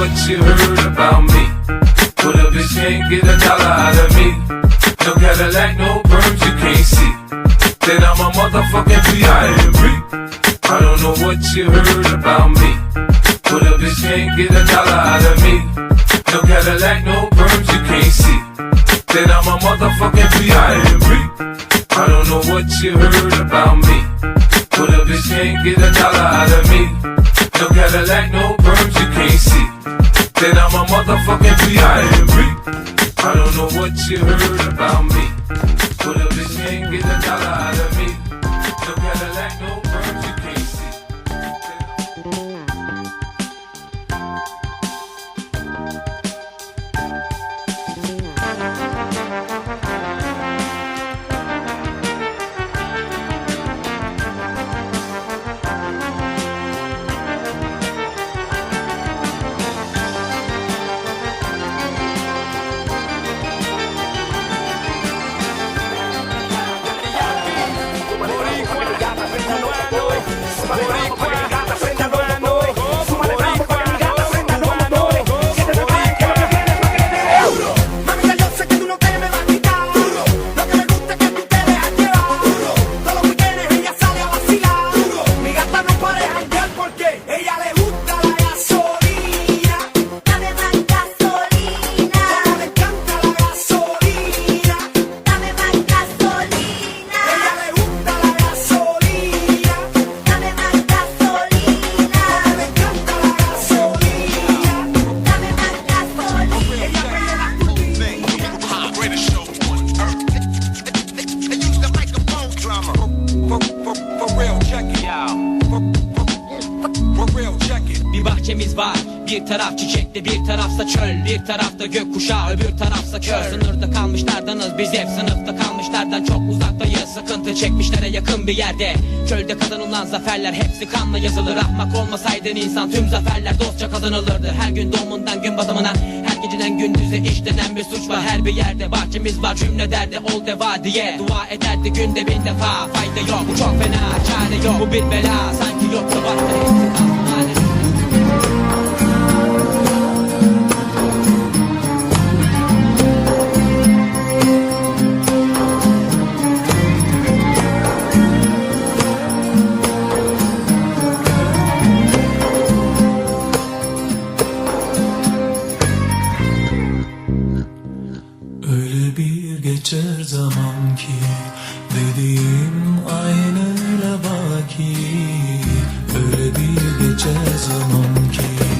what you heard about me. But a bitch can't get a dollar out of me. No Cadillac, no perms you can't see. Then I'm a motherfucking B.I.M.B. I don't know what you heard about me. But a bitch can't get a dollar out of me. No Cadillac, no perms you can't see. Then I'm a motherfucking B.I.M.B. I don't know what you heard about me. But a bitch can't get a dollar out of me. No Cadillac, no B.I.M.B. I don't know what you heard about me. But a bitch can't get a dollar out of me. No Cadillac, no bahçemiz var. Bir taraf çiçekli bir tarafsa çöl. Bir tarafta gökkuşağı öbür tarafsa kör. Sınırda kalmışlardanız biz hep. Sınıfta kalmışlardan çok uzaktayız. Sıkıntı çekmişlere yakın bir yerde. Çölde kazanılan zaferler hepsi kanla yazılır. Ahmak olmasaydın insan tüm zaferler dostça kazanılırdı. Her gün doğumundan gün batımına Her geceden gündüze işlenen bir suç var. Her bir yerde Bahçemiz var cümle derdi ol deva diye. Dua ederdi günde bin defa. Fayda yok bu çok fena çare yok. Bu bir bela sanki yoksa başta geçer zaman ki Dediğim aynıyla baki. Öyle bir geçer zaman ki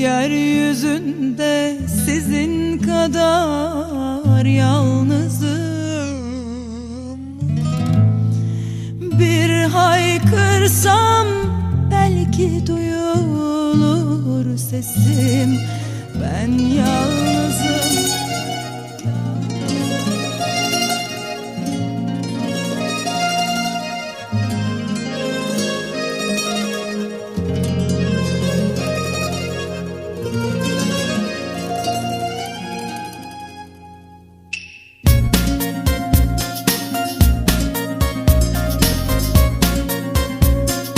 Yeryüzünde sizin kadar yalnızım. Bir haykırsam belki duyulur sesim. Ben yalnızım.